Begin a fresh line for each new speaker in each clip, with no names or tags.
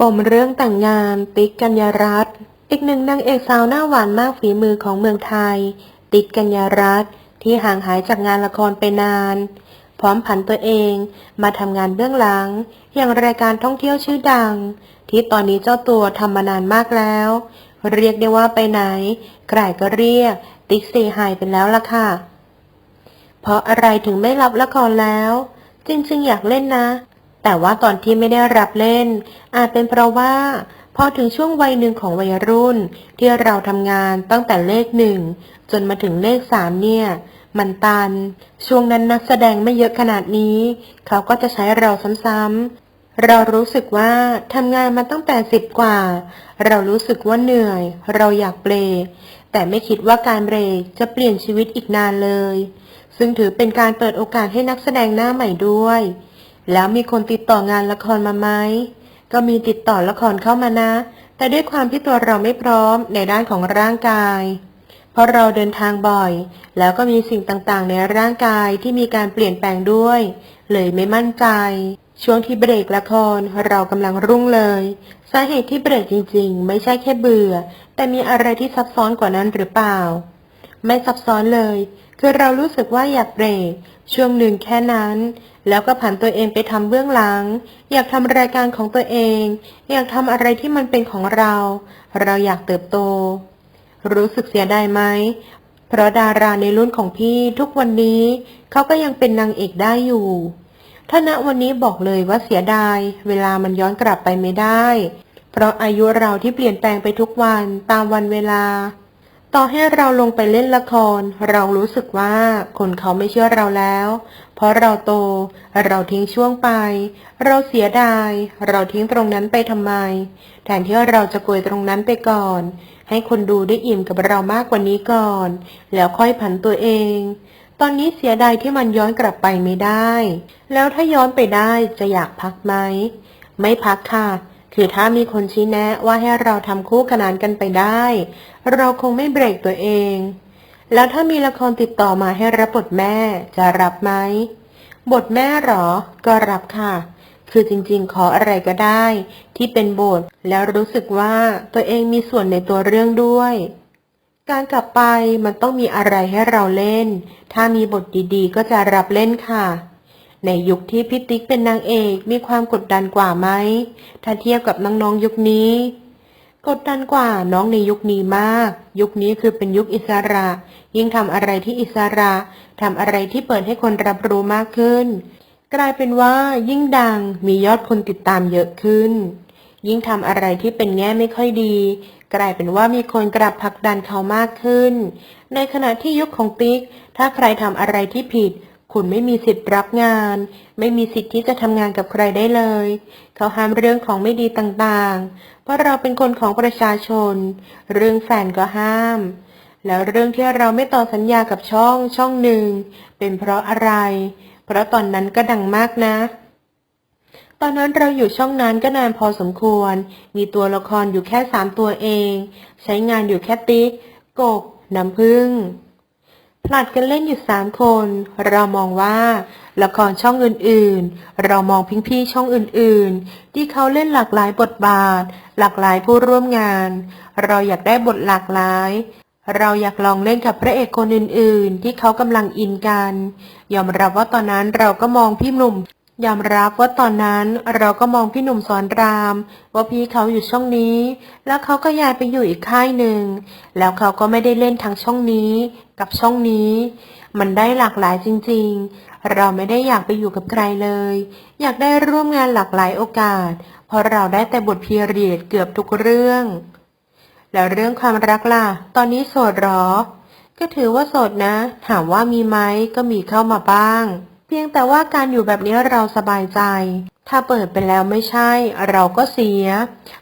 ปมเรื่องแต่งงาน ติ๊กกัญญารัตน์อีกหนึ่งนางเอกสาวหน้าหวานมากฝีมือของเมืองไทย ติ๊กกัญญารัตน์ที่ห่างหายจากงานละครไปนาน พร้อมผันตัวเองมาทำงานเบื้องหลัง อย่างรายการท่องเที่ยวชื่อดัง ที่ตอนนี้เจ้าตัวทำมานานมากแล้ว เรียกได้ว่าไปไหนใครก็เรียก ติ๊กเซหายไปแล้วล่ะค่ะ เพราะอะไรถึงไม่รับละครแล้ว จริงๆ อยากเล่นนะ แต่ว่าตอนที่ไม่ได้รับเล่น อาจเป็นเพราะว่าพอถึงช่วงวัยหนึ่งของวัยรุ่น ที่เราทำงานตั้งแต่เลขหนึ่งจนมาถึงเลขสามเนี่ยมันตัน ช่วงนั้นนักแสดงไม่เยอะขนาดนี้ เขาก็จะใช้เราซ้ำๆเรารู้สึกว่าทำงานมาตั้งแต่สิบกว่า เรารู้สึกว่าเหนื่อย เราอยากเบรกแต่ไม่คิดว่าการเบรกจะเปลี่ยนชีวิตอีกนานเลย ซึ่งถือเป็นการเปิดโอกาสให้นักแสดงหน้าใหม่ด้วย แล้วมีคนติดต่องานละครมาไหมก็มีติดต่อละครเข้ามานะ แต่ด้วยความที่ตัวเราไม่พร้อมในด้านของร่างกาย เพราะเราเดินทางบ่อย แล้วก็มีสิ่งต่างๆ ในร่างกายที่มีการเปลี่ยนแปลงด้วย เลยไม่มั่นใจ ช่วงที่เบรกละครเรากำลังรุ่งเลย สาเหตุที่เบรกจริง ๆ ไม่ใช่แค่เบื่อ แต่มีอะไรที่ซับซ้อนกว่านั้นหรือเปล่า ไม่ซับซ้อนเลย คือเรารู้สึกว่าอยากเบรกช่วงหนึ่งแค่นั้น แล้วก็ผันตัวเองไปทำเบื้องหลัง อยากทำรายการของตัวเอง อยากทำอะไรที่มันเป็นของเรา เราอยากเติบโต รู้สึกเสียดายไหมเพราะดาราในรุ่นของพี่ทุกวันนี้เขาก็ยังเป็นนางเอกได้อยู่ถ้าณวันนี้บอกเลยว่าเสียดาย เวลามันย้อนกลับไปไม่ได้ เพราะอายุเราที่เปลี่ยนแปลงไปทุกวันตามวันเวลา ต่อให้เราลงไปเล่นละคร เรารู้สึกว่าคนเขาไม่เชื่อเราแล้ว เพราะเราโต เราทิ้งช่วงไป เราเสียดาย เราทิ้งตรงนั้นไปทำไม แทนที่เราจะกยตรงนั้นไปก่อน ให้คนดูได้อิ่มกับเรามากกว่านี้ก่อน แล้วค่อยผันตัวเอง ตอนนี้เสียดายที่มันย้อนกลับไปไม่ได้ แล้วถ้าย้อนไปได้จะอยากพักไหม ไม่พักค่ะ คือถ้ามีคนชี้แนะว่าให้เราทำคู่ขนานกันไปได้ เราคงไม่เบรกตัวเอง แล้วถ้ามีละครติดต่อมาให้รับบทแม่จะรับไหม บทแม่หรอ ก็รับค่ะ คือจริงๆ ขออะไรก็ได้ ที่เป็นบทแล้วรู้สึกว่าตัวเองมีส่วนในตัวเรื่องด้วย การกลับไปมันต้องมีอะไรให้เราเล่น ถ้ามีบทดีๆ ก็จะรับเล่นค่ะ ในยุคที่พิติ๊กเป็นนางเอกมีความกดดันกว่าไหม ถ้าเทียบกับน้องๆยุคนี้ กดดันกว่าน้องในยุคนี้มาก ยุคนี้คือเป็นยุคอิสระ ยิ่งทำอะไรที่อิสระทำอะไรที่เปิดให้คนรับรู้มากขึ้น กลายเป็นว่ายิ่งดังมียอดคนติดตามเยอะขึ้น ยิ่งทำอะไรที่เป็นแง่ไม่ค่อยดี กลายเป็นว่ามีคนกลับผลักดันเขามากขึ้น ในขณะที่ยุคของติ๊กถ้าใครทำอะไรที่ผิด คุณไม่มีสิทธิ์รับงาน ไม่มีสิทธิ์ที่จะทำงานกับใครได้เลย เขาห้ามเรื่องของไม่ดีต่างๆ เพราะเราเป็นคนของประชาชน เรื่องแฟนก็ห้าม แล้วเรื่องที่เราไม่ต่อสัญญากับช่องช่องหนึ่ง เป็นเพราะอะไร เพราะตอนนั้นก็ดังมากนะตอนนั้นเราอยู่ช่องนั้นก็นานพอสมควร มีตัวละครอยู่แค่สามตัวเอง ใช้งานอยู่แค่ติ๊ก กบ น้ำพึ่ง ผลัดกันเล่นอยู่สามคน เรามองว่า ละครช่องอื่นๆ เรามองพิงพี่ๆช่องอื่นๆ ที่เขาเล่นหลากหลายบทบาท หลากหลายผู้ร่วมงาน เราอยากได้บทหลากหลาย เราอยากลองเล่นกับพระเอกคนอื่นๆ ที่เขากำลังอินกัน ยอมรับว่าตอนนั้นเราก็มองพี่หนุ่ม ยอมรับว่าตอนนั้นเราก็มองพี่หนุ่มสอนราม ว่าพี่เขาอยู่ช่องนี้ แล้วเขาก็ย้ายไปอยู่อีกค่ายหนึ่ง แล้วเขาก็ไม่ได้เล่นทางช่องนี้ กับช่องนี้ มันได้หลากหลายจริง ๆ เราไม่ได้อยากไปอยู่กับใครเลย อยากได้ร่วมงานหลากหลายโอกาส เพราะเราได้แต่บทพีเรียดเกือบทุกเรื่อง แล้วเรื่องความรักล่ะ ตอนนี้โสดหรอ ก็ถือว่าโสดนะ ถามว่ามีไหมก็มีเข้ามาบ้าง พียงแต่ว่าการอยู่แบบนี้เราสบายใจ ถ้าเปิดไปแล้วไม่ใช่ เราก็เสีย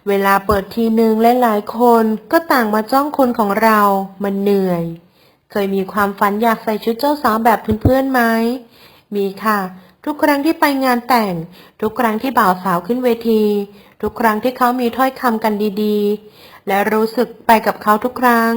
เวลาเปิดทีนึงหลายๆคนก็ต่างมาจ้องคนของเรา มันเหนื่อย เคยมีความฝันอยากใส่ชุดเจ้าสาวแบบเพื่อนๆไหม มีค่ะ ทุกครั้งที่ไปงานแต่ง ทุกครั้งที่บ่าวสาวขึ้นเวที ทุกครั้งที่เขามีถ้อยคำกันดีๆ และรู้สึกไปกับเขาทุกครั้ง